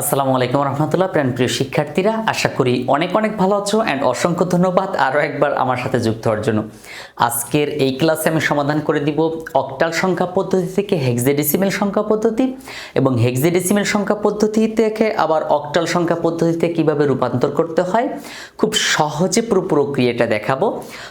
আসসালামু আলাইকুম রহমতুল্লাহ প্রাণ প্রিয় শিক্ষার্থীরা, আশা করি অনেক অনেক ভালো আছো অ্যান্ড অসংখ্য ধন্যবাদ আরও একবার আমার সাথে যুক্ত হওয়ার জন্য। আজকের এই ক্লাসে আমি সমাধান করে দিব অক্টাল সংখ্যা পদ্ধতি থেকে হেক্সাডেসিমেল সংখ্যা পদ্ধতি এবং হেক্সাডেসিমেল সংখ্যা পদ্ধতি থেকে আবার অক্টাল সংখ্যা পদ্ধতিতে কীভাবে রূপান্তর করতে হয়, খুব সহজে পুরো প্রক্রিয়াটা দেখাবো।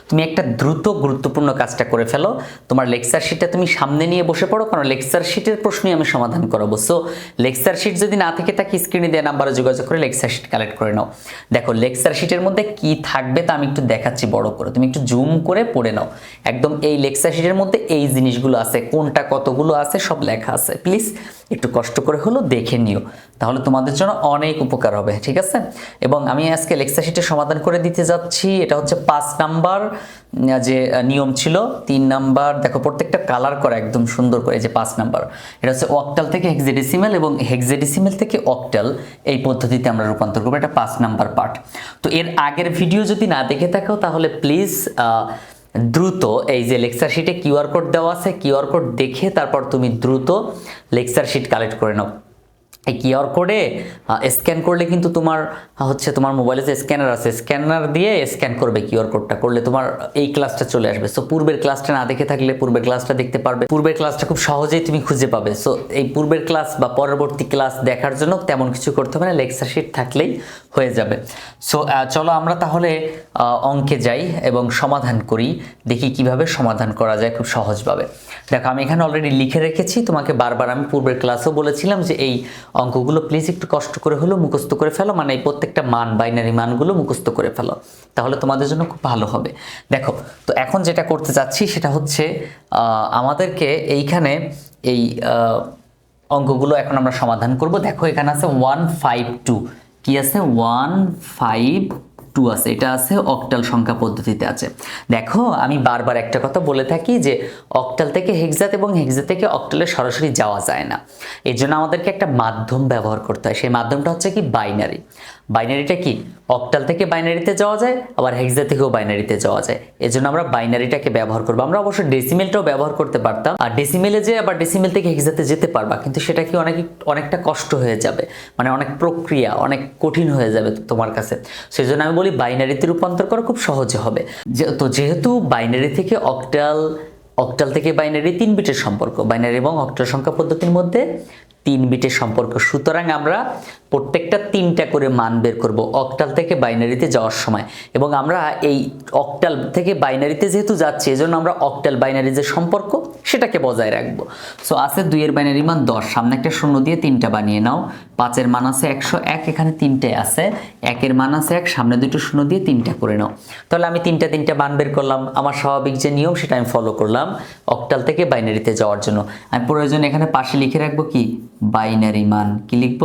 তুমি একটা দ্রুত গুরুত্বপূর্ণ কাজটা করে ফেলো। তোমার লেকচার শিটটা তুমি সামনে নিয়ে বসে পড়ো, কারণ লেকচার শিটের প্রশ্নই আমি সমাধান করাবো। সো লেকচার শিট যদি না থেকে থাকে স্ক্রিনে দেওয়া নাম্বারে যোগাযোগ করে লেকচার শিট কালেক্ট করে নাও। দেখো লেকচার শিটের মধ্যে কি থাকবে তা আমি একটু দেখাচ্ছি বড় করে। তুমি একটু জুম করে পড়ে নাও। একদম এই লেকচার শিটের মধ্যে এই জিনিসগুলো আছে। কোনটা কতগুলো আছে সব লেখা আছে। প্লিজ একটু কষ্ট করে হলেও দেখে নিও। তাহলে তোমাদের জন্য অনেক উপকার হবে, ঠিক আছে? এবং আমি আজকে লেকচার শিটের সমাধান করে দিতে যাচ্ছি। এটা হচ্ছে পাঁচ নাম্বার যে নিয়ম ছিল, তিন নাম্বার, দেখো প্রত্যেকটা কালার করা একদম সুন্দর করে যে পাঁচ নাম্বার। এটা হচ্ছে অক্টাল থেকে হেক্সাডেসিমেল এবং হেক্সাডেসিমেল থেকে অক্টাল এই পদ্ধতিতে আমরা রূপান্তর করব, এটা পাঁচ নাম্বার পার্ট তো এর আগের ভিডিও যদি না দেখে থাকো, তাহলে প্লিজ দ্রুত এই যে লেকচার শিটে কিউআর কোড দেওয়া আছে কিউআর কোড দেখে তারপর তুমি দ্রুত লেকচার শিট কালেক্ট করে নাও। এই কিউআর কোডে স্ক্যান করলে কিন্তু তোমার হচ্ছে তোমার মোবাইলে যে স্ক্যানার আছে, স্ক্যানার দিয়ে স্ক্যান করবে কিউআর কোডটা, করলে তোমার এই ক্লাসটা চলে আসবে। সো পূর্বের ক্লাসটা না দেখে থাকলে পূর্বের ক্লাসটা দেখতে পারবে। পূর্বের ক্লাসটা খুব সহজেই তুমি খুঁজে পাবে। সো এই পূর্বের ক্লাস বা পরবর্তী ক্লাস দেখার জন্য তেমন কিছু করতে হবে না। লেকচার শিট থাকলেই হয়ে যাবে। সো চলো আমরা তাহলে অঙ্কে যাই এবং সমাধান করি। দেখি কীভাবে সমাধান করা যায় খুব সহজভাবে। দেখো, আমি এখানে অলরেডি লিখে রেখেছি। তোমাকে বারবার আমি পূর্বের ক্লাসেও বলেছিলাম যে এই অঙ্কগুলো প্লিজ একটু কষ্ট করে হলেও মুখস্থ করে ফেলো। মানে এই প্রত্যেকটা মান বাইনারি মানগুলো মুখস্থ করে ফেলো। তাহলে তোমাদের জন্য খুব ভালো হবে। দেখো, তো এখন যেটা করতে যাচ্ছি সেটা হচ্ছে আমাদেরকে এইখানে এই অঙ্কগুলো এখন আমরা সমাধান করব। দেখো, এখানে আছে ওয়ান ফাইভ টু কি আছে? ওয়ান ফাইভ টু আছে। এটা আছে অকটাল সংখ্যা পদ্ধতিতে আছে। দেখো, আমি বারবার একটা কথা বলে থাকি যে অক্টাল থেকে হেক্সাত এবং হেক্সা থেকে অক্টালে সরাসরি যাওয়া যায় না। এর জন্য আমাদেরকে একটা মাধ্যম ব্যবহার করতে হয়। সেই মাধ্যমটা হচ্ছে কি? বাইনারি বাইনারিটা কি? অক্টাল থেকে বাইনারিতে যাওয়া যায়, আবার হেক্সা থেকেও বাইনারিতে যাওয়া যায়। এর জন্য আমরা বাইনারিটাকে ব্যবহার করব। আমরা অবশ্য ডেসিমেলটাও ব্যবহার করতে পারতাম। আর ডেসিমেলে যে আবার ডেসিমেল থেকে হেক্সাতে যেতে পারবা, কিন্তু সেটা কি অনেক, অনেকটা কষ্ট হয়ে যাবে। মানে অনেক প্রক্রিয়া, অনেক কঠিন হয়ে যাবে তোমার কাছে। সেই জন্য আমি বলি বাইনারিতে রূপান্তর করা খুব সহজে হবে। তো যেহেতু বাইনারি থেকে অক্টাল অক্টাল থেকে বাইনারি তিন বিটের সম্পর্ক বাইনারি এবং অক্টাল সংখ্যা পদ্ধতির মধ্যে তিন বিটের সম্পর্ক। সুতরাং আমরা প্রত্যেকটা তিনটা করে মান বের করব অকটাল থেকে বাইনারিতে যাওয়ার সময়। এবং আমরা এই অকটাল থেকে বাইনারিতে যেহেতু যাচ্ছি, এজন্য আমরা অকটাল বাইনারি যে সম্পর্ক, সেটাকে বজায় রাখব। সো আছে দুইয়ের বাইনারি মান দশ। সামনে একটা শূন্য দিয়ে তিনটা বানিয়ে নাও। পাঁচের মান আছে একশো এক, এখানে তিনটে আছে। একের মান আছে এক, সামনে দুটো শূন্য দিয়ে তিনটা করে নাও। তাহলে আমি তিনটা তিনটা মান বের করলাম। আমার স্বাভাবিক যে নিয়ম, সেটা আমি ফলো করলাম অক্টাল থেকে বাইনারিতে যাওয়ার জন্য। আমি প্রয়োজন এখানে পাশে লিখে রাখব কি? বাইনারি মান। কি লিখব?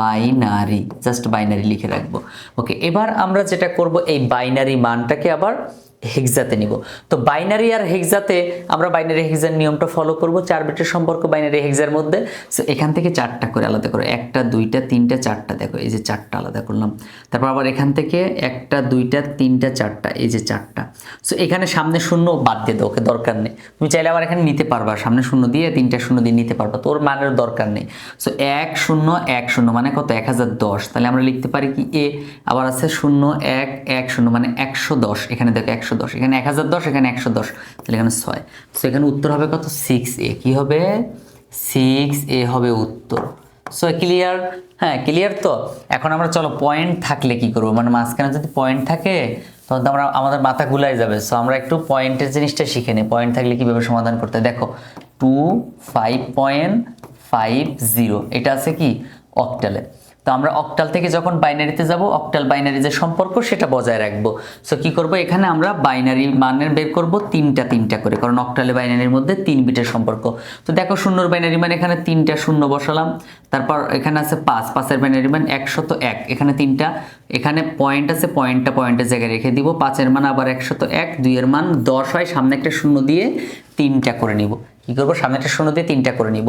বাইনারি জাস্ট বাইনারি লিখে রাখব। ওকে এবার আমরা যেটা করব, এই বাইনারি মানটাকে আবার হেক্সাতে নিব। তো বাইনারি আর হেক্সাতে আমরা বাইনারি হেক্সার নিয়মটা ফলো করব, চার বিটের সম্পর্ক বাইনারি হেক্সার মধ্যে। সো এখান থেকে চারটা করে আলাদা করো। একটা, দুইটা, তিনটা, চারটা দেখো, এই যে চারটা আলাদা করলাম। তারপর আবার এখান থেকে একটা, দুইটা, তিনটা, চারটা, এই যে চারটা। সো এখানে সামনে শূন্য বাদ দিয়ে দাও, ওকে দরকার নেই। তুমি চাইলে আবার এখানে নিতে পারবা, সামনে শূন্য দিয়ে, তিনটা শূন্য দিয়ে নিতে পারবা। তোর মানের দরকার নেই। সো এক, শূন্য এক, শূন্য মানে কত? এক হাজার দশ। তাহলে আমরা লিখতে পারি কি? এ, আবার আছে শূন্য, এক এক, শূন্য মানে একশো দশ। এখানে দেখো একশো দশ, এখানে এক হাজার দশ, এখানে একশো দশ, তাহলে এখানে ছয়। সো এখানে উত্তর হবে কত? সিক্স এ কী হবে? সিক্স এ হবে উত্তর। সো ক্লিয়ার হ্যাঁ ক্লিয়ার তো? এখন আমরা চলো পয়েন্ট থাকলে কি করব? মানে মাঝখানে যদি পয়েন্ট থাকে, তখন তো আমরা, আমাদের মাথা গুলাই যাবে। সো আমরা একটু পয়েন্টের জিনিসটা শিখে নিই। পয়েন্ট থাকলে কীভাবে সমাধান করতে। দেখো two five point five zero এটা আছে কি? অক্টালে তো আমরা অক্টাল থেকে যখন বাইনারিতে যাব অক্টাল বাইনারি যে সম্পর্ক সেটা বজায় রাখব। সো কি করব? এখানে আমরা বাইনারি মানের বের করব তিনটা তিনটা করে, কারণ অক্টালে বাইনারির মধ্যে তিন বিটের সম্পর্ক। তো দেখো, শূন্যর বাইনারি মানে এখানে তিনটা শূন্য বসালাম। তারপর এখানে আছে পাঁচ, পাঁচের বাইনারি মান একশত এক, এখানে তিনটা। এখানে পয়েন্ট আছে পয়েন্টটা পয়েন্টের জায়গায় রেখে দিব। পাঁচের মান আবার একশত এক, দুইয়ের মান দশ হয়, সামনে একটা শূন্য দিয়ে তিনটা করে নিব। কি করব? সামনে একটা শূন্য দিয়ে তিনটা করে নিব।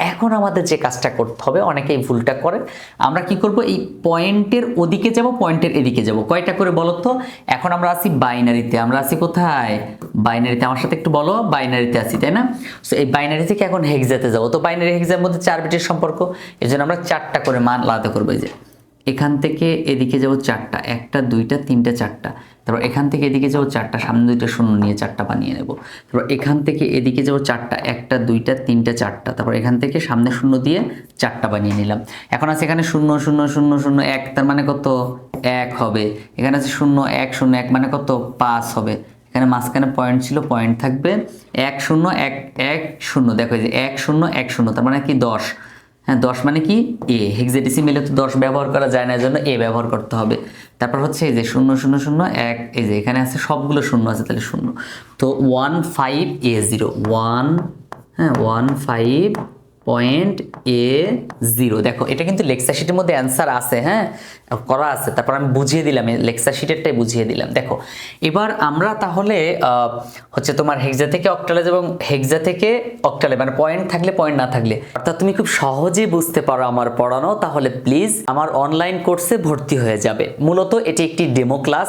এখন আমাদের যে কাজটা করতে হবে, অনেকেই ভুলটা করে। আমরা কি করব? এই পয়েন্টের ওদিকে যাব, পয়েন্টের এদিকে যাব। কয়টা করে বলো তো? এখন আমরা আছি বাইনারিতে। আমরা আছি কোথায়? বাইনারিতে। আমার সাথে একটু বলো, বাইনারিতে আসি তাই না? সো এই বাইনারি থেকে এখন হেক্সাতে যাব। তো বাইনারি হেক্সার মধ্যে চার বিটের সম্পর্ক। এই আমরা চারটা করে মান আলাদা করব, এই যে। এখান থেকে এদিকে যাব চারটা, একটা, দুইটা, তিনটা, চারটা। তারপর এখান থেকে এদিকে যাব চারটা, সামনে দুইটা শূন্য নিয়ে চারটা বানিয়ে নেব। তারপর এখান থেকে এদিকে যাব চারটা, একটা, দুইটা, তিনটা, চারটা। তারপর এখান থেকে সামনে শূন্য দিয়ে চারটা বানিয়ে নিলাম। এখন আছে এখানে শূন্য শূন্য শূন্য শূন্য, এক, তার মানে কত? এক হবে। এখানে আছে শূন্য, এক শূন্য, এক মানে কত? পাঁচ হবে। এখানে মাঝখানে পয়েন্ট ছিল পয়েন্ট থাকবে। এক, শূন্য, এক এক, শূন্য। দেখো যে এক, শূন্য এক, শূন্য, তার মানে কি? দশ। হ্যাঁ দশ মানে কি? এ হেক্সাডেসিমেলে তো দশ ব্যবহার করা যায় না জন্য এ ব্যবহার করতে হবে। তারপর হচ্ছে এই যে শূন্য শূন্য শূন্য, এক, এই যে এখানে আছে সবগুলো শূন্য আছে, তাহলে শূন্য। তো one five A zero one হ্যাঁ one five point A zero. দেখো, এটা কিন্তু লেকচার শিটের মধ্যে অ্যান্সার আছে হ্যাঁ? করা আছে। তারপর আমি বুঝিয়ে দিলাম লেকচার শিটেরটাই বুঝিয়ে দিলাম। দেখো, এবার আমরা তাহলে হচ্ছে তোমার হেক্সা থেকে অক্টালে এবং হেক্সা থেকে অক্টালে মানে পয়েন্ট থাকলে পয়েন্ট না থাকলে। অর্থাৎ তুমি খুব সহজেই বুঝতে পারো আমার পড়ানো, তাহলে প্লিজ আমার অনলাইন কোর্সে ভর্তি হয়ে যাবে। মূলত এটি একটি ডেমো ক্লাস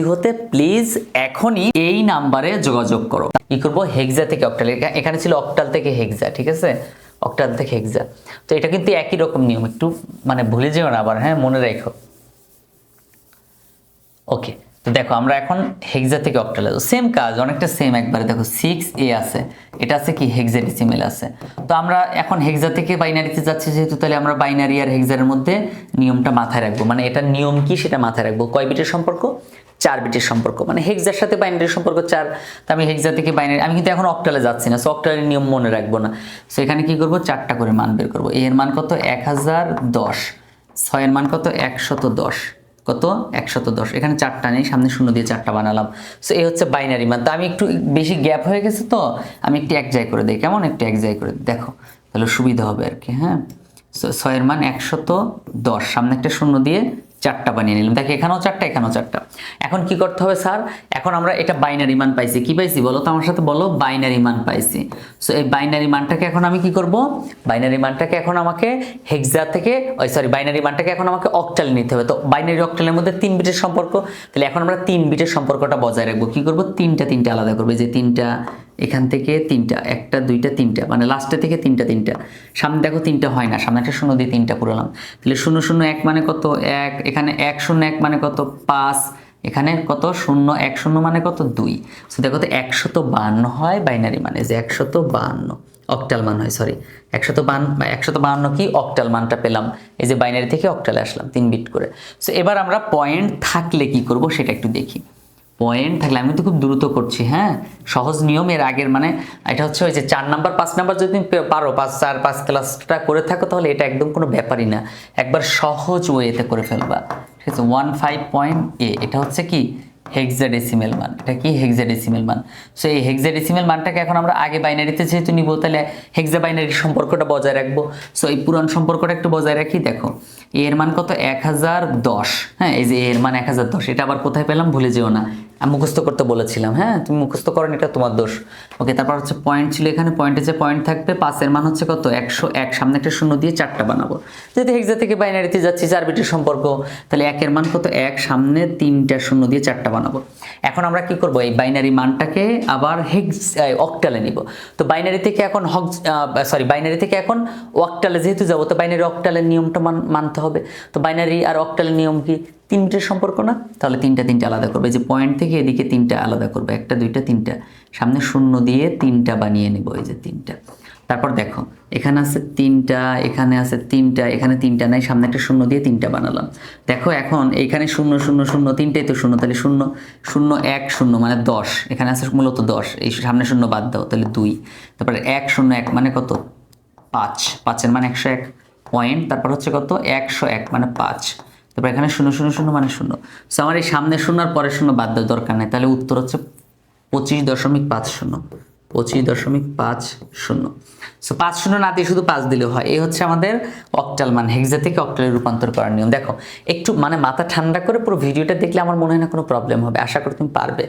হতে প্লিজ এখনই এই নাম্বারে যোগাযোগ করো। কি করব? হেক্সা থেকে অক্টাল এখা- এখানে ছিল অক্টাল থেকে হেক্সা ঠিক আছে? অক্টাল থেকে হেক্সা তো এটা কিন্তু একই রকম নিয়ম। একটু মানে ভুলে যেও না আবার হ্যাঁ? মনে রেখো। ওকে তো দেখো, আমরা এখন হেক্সা থেকে অক্টালে যাব। সেম কাজ, অনেকটা সেম একবারে। দেখো সিক্স এ আছে। এটা আছে কি? হেক্সাডেসিমেল আছে। তো আমরা এখন হেক্সা থেকে বাইনারিতে যাচ্ছি যেহেতু, তাহলে আমরা বাইনারি আর হেক্সারের মধ্যে নিয়মটা মাথায় রাখব। মানে এটা নিয়ম কি সেটা মাথায় রাখব। কয় বিটের সম্পর্ক? চার বিটের সম্পর্ক। মানে হেক্সার সাথে বাইনারির সম্পর্ক চার। তো আমি হেক্সা থেকে বাইনারি আমি কিন্তু এখন অক্টালে যাচ্ছি না সো অক্টালের নিয়ম মনে রাখব না। সো এখানে কি করব? চারটা করে মান বের করব। এর মান কত? এক হাজার দশ। ছয়ের মান কত? একশত দশ। কত? একশত দশ। এখানে চারটা নেই, সামনে শূন্য দিয়ে চারটা বানালাম। সো এই হচ্ছে বাইনারি মান। তো আমি একটু বেশি গ্যাপ হয়ে গেছে তো, আমি একটু এক জায় করে দিই। কেমন? একটু এক জায় করে দেখো, তাহলে সুবিধা হবে আর কি হ্যাঁ? সো ছয়ের মান একশত দশ, সামনে একটা শূন্য দিয়ে চারটা বানিয়ে নিলাম। দেখো এখানেও চারটা এখানেও চারটা। এখন কি করতে হবে স্যার? এখন আমরা এটা বাইনারি মান পাইছি। কি পাইছি বলো তো আমার সাথে? বলো বাইনারি মান পাইছি। সো এই বাইনারি মানটাকে এখন আমি কি করব? বাইনারি মানটাকে এখন আমাকে হেক্সা থেকে, ওই সরি বাইনারি মানটাকে এখন আমাকে অক্টাল নিতে হবে। তো বাইনারি অক্টালের মধ্যে তিন বিটের সম্পর্ক। তাহলে এখন আমরা তিন বিটের সম্পর্কটা বজায় রাখব। কি করব? তিনটা তিনটা আলাদা করব। যে তিনটা এখান থেকে তিনটা, একটা, দুইটা, তিনটা মানে লাস্টে থেকে তিনটা তিনটা। সামনে দেখো তিনটা হয় না, সামনে একটা শূন্য দিয়ে তিনটা পুরালাম। তাহলে শূন্য শূন্য, এক মানে কত? এক, এখানে এক, শূন্য, এক মানে কত? পাঁচ, এখানে কত? শূন্য, এক, শূন্য মানে কত? দুই। সো দেখো তো একশত বান্ন হয় বাইনারি মানে যে একশত বান্ন অক্টাল মান হয় সরি একশত বান্ন একশত বান্ন কি? অক্টাল মানটা পেলাম। এই যে বাইনারি থেকে অক্টালে আসলাম, তিন বিট করে। সো এবার আমরা পয়েন্ট থাকলে কি করব? সেটা একটু দেখি। পয়েন্ট থাকলে আমি তো খুব দ্রুত করছি হ্যাঁ? সহজ নিয়ম এর আগের মানে এটা হচ্ছে ওই যে চার নাম্বার পাঁচ নাম্বার যদি পারো, পাঁচ, চার, পাঁচ ক্লাসটা করে থাকো, তাহলে এটা একদম কোনো ব্যাপারই না। একবার সহজ ওয়েতে করে ফেলবা। ঠিক আছে? ওয়ান ফাইভ পয়েন্ট এ এটা হচ্ছে কি? হেক্সাডেসিমেল মান। এটা কি? হেক্সাডেসিমেল মান। সো এই হেক্সাডেসিমেল মানটাকে এখন আমরা আগে বাইনারিতে যেহেতু নিব, তাহলে হেক্সা বাইনারি সম্পর্কটা বজায় রাখব। সো এই পুরান সম্পর্কটা একটু বজায় রাখি, দেখো। এর মান কত? এক হাজার দশ। হ্যাঁ এই যে এর মান এক হাজার দশ, এটা আবার কোথায় পেলাম? ভুলে যেও না। মুখস্থ করতে বলেছিলাম হ্যাঁ তুমি মুখস্থ করেন, এটা তোমার দোষ। ওকে তারপর হচ্ছে পয়েন্ট ছিল এখানে পয়েন্টে যে পয়েন্ট থাকবে, পাঁচের মান হচ্ছে কত? একশো এক, সামনে একটা শূন্য দিয়ে চারটা বানাবো। যেহেতু হেক্সা থেকে বাইনারিতে যাচ্ছি, চার বিটের সম্পর্ক, তাহলে একের মান কত? এক, সামনে তিনটা শূন্য দিয়ে চারটা বানাবো। এখন আমরা কি করব? এই বাইনারি মানটাকে আবার হেক্স অক্টালে নিব। তো বাইনারি থেকে এখন হক সরি বাইনারি থেকে এখন অক্টালে যেহেতু যাব, তো বাইনারি অক্টালের নিয়মটা মান- মানতে হবে। তো বাইনারি আর অকটালের নিয়ম কি? তিন বিটের সম্পর্ক না? তাহলে তিনটা তিনটা আলাদা করবে। যে পয়েন্ট থেকে এদিকে তিনটা আলাদা করবে, একটা, দুইটা, তিনটা। সামনে শূন্য দিয়ে তিনটা বানিয়ে নেব, এই যে তিনটা। তারপর দেখো, এখানে আছে তিনটা, এখানে আছে তিনটা, এখানে তিনটা নাই, সামনে একটা শূন্য দিয়ে তিনটা বানালাম। দেখো এখন, এখানে শূন্য শূন্য শূন্য, তিনটাই তো শূন্য, তাহলে শূন্য শূন্য এক, শূন্য মানে দশ। এখানে আছে মূলত দশ, এই সামনে শূন্য বাদ দাও, তাহলে দুই। তারপরে এক, শূন্য এক মানে কত? পাঁচ। পাঁচের মানে একশো এক পয়েন্ট তারপর হচ্ছে কত? একশো এক মানে পাঁচ। তারপর এখানে শূন্য শূন্য শূন্য মানে শূন্য। সো আমার এই সামনে শূন্য আর পরের শূন্য বাদ দেওয়ার দরকার নেই। তাহলে উত্তর হচ্ছে পঁচিশ দশমিক পাঁচ শূন্য। পঁচিশ দশমিক পাঁচ শূন্য। সো পাঁচ শূন্য না দিয়ে শুধু পাঁচ দিলেও হয়। এই হচ্ছে আমাদের অক্টাল মান হেক্সা থেকে অক্টালে রূপান্তর করার নিয়ম। দেখো, একটু মানে মাথা ঠান্ডা করে পুরো ভিডিওটা দেখলে আমার মনে হয় না কোনো প্রবলেম হবে। আশা করি তুমি পারবে।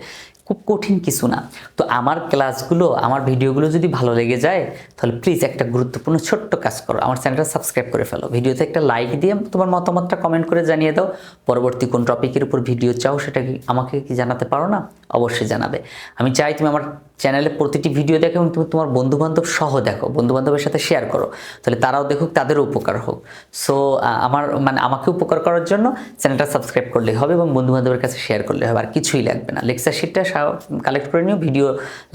খুব কঠিন কিছু না। তো আমার ক্লাসগুলো, আমার ভিডিওগুলো যদি ভালো লেগে যায়, তাহলে প্লিজ একটা গুরুত্বপূর্ণ ছোট্ট কাজ করো। আমার চ্যানেলটা সাবস্ক্রাইব করে ফেলো। ভিডিওতে একটা লাইক দিয়ে তোমার মতামতটা কমেন্ট করে জানিয়ে দাও। পরবর্তী কোন টপিকের উপর ভিডিও চাও, সেটা কি আমাকে কি জানাতে পারো না? অবশ্যই জানাবে। আমি চাই তুমি আমার চ্যানেলে প্রতিটি ভিডিও দেখো এবং তুমি তোমার বন্ধু বান্ধব সহ দেখো বন্ধু বান্ধবের সাথে শেয়ার করো। তাহলে তারাও দেখুক, তাদেরও উপকার হোক। সো আমার মানে আমাকে উপকার করার জন্য চ্যানেলটা সাবস্ক্রাইব করলেই হবে এবং বন্ধু বান্ধবের কাছে শেয়ার করলে হবে, আর কিছুই লাগবে না। লেকচার শিটটা কালেক্ট করে নিও। ভিডিও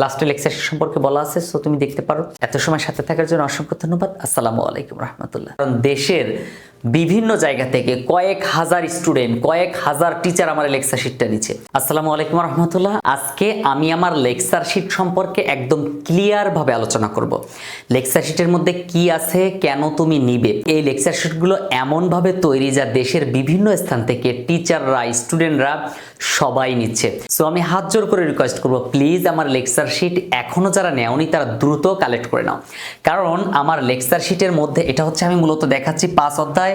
লাস্টে লেকচার শিট সম্পর্কে বলা আছে সো তুমি দেখতে পারো। এত সময় সাথে থাকার জন্য অসংখ্য ধন্যবাদ। আসসালামু আলাইকুম রহমতুল্লাহ। কারণ দেশের বিভিন্ন জায়গা থেকে কয়েক হাজার স্টুডেন্ট কয়েক হাজার টিচার আমার লেকচার শিটটা দিচ্ছে। আসসালামু আলাইকুম রহমতুল্লাহ। আজকে আমি আমার লেকচার শিট সম্পর্কে একদম ক্লিয়ারভাবে আলোচনা করব। লেকচার শিটের মধ্যে কি আছে, কেন তুমি নিবে? এই লেকচার শিটগুলো এমনভাবে তৈরি যা দেশের বিভিন্ন স্থান থেকে টিচাররা স্টুডেন্টরা সবাই নিচ্ছে। সো আমি হাত জোর করে রিকোয়েস্ট করব প্লিজ আমার লেকচার শিট এখনও যারা নেওনি, তারা দ্রুত কালেক্ট করে নাও। কারণ আমার লেকচার শিটের মধ্যে, এটা হচ্ছে আমি মূলত দেখাচ্ছি পাঁচ অধ্যায়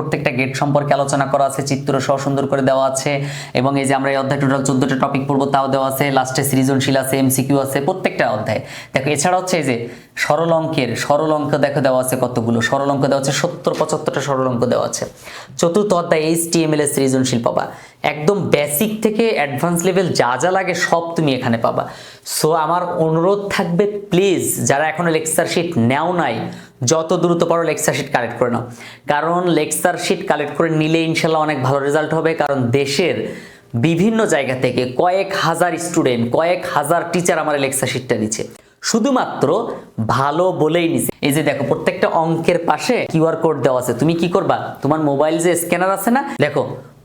প্রত্যেকটা গেট সম্পর্কে আলোচনা করা আছে, চিত্র সহ সুন্দর করে দেওয়া আছে, এবং এই যে আমরা এই অধ্যায় টোটাল চোদ্দটা টপিক পড়ব, তাও দেওয়া আছে লাস্টে সৃজনশীল আছে এমসিকিউ আছে, প্রত্যেকটা অধ্যায়। দেখো, এছাড়া হচ্ছে এই যে সরল অঙ্কের, সরল অঙ্ক দেখো দেওয়া আছে কতগুলো, সরল অঙ্ক দেওয়া আছে সত্তর, পঁচাত্তরটা সরল অঙ্ক দেওয়া আছে। চতুর্থ অধ্যায় এইচ টি এম এল এর সৃজনশীল পাবা। একদম বেসিক থেকে অ্যাডভান্স লেভেল যা যা লাগে সব তুমি এখানে পাবা। সো আমার অনুরোধ থাকবে প্লিজ যারা এখনও লেকচার শিট নেও নাই, যত দ্রুত পারো লেকচার শিট কালেক্ট করে নাও। কারণ লেকচার শিট কালেক্ট করে নিলে ইনশাল্লাহ অনেক ভালো রেজাল্ট হবে, কারণ দেশের বিভিন্ন জায়গা থেকে কয়েক হাজার স্টুডেন্ট কয়েক হাজার টিচার আমার লেকচার শিটটা নিচ্ছে। শুধুমাত্র ভালো বলেই নিছে। এই যে দেখো, প্রত্যেকটা অঙ্কের পাশে কিউআর কোড দেওয়া আছে। তুমি কি করবা? তোমার মোবাইল যে স্ক্যানার আছে না? দেখো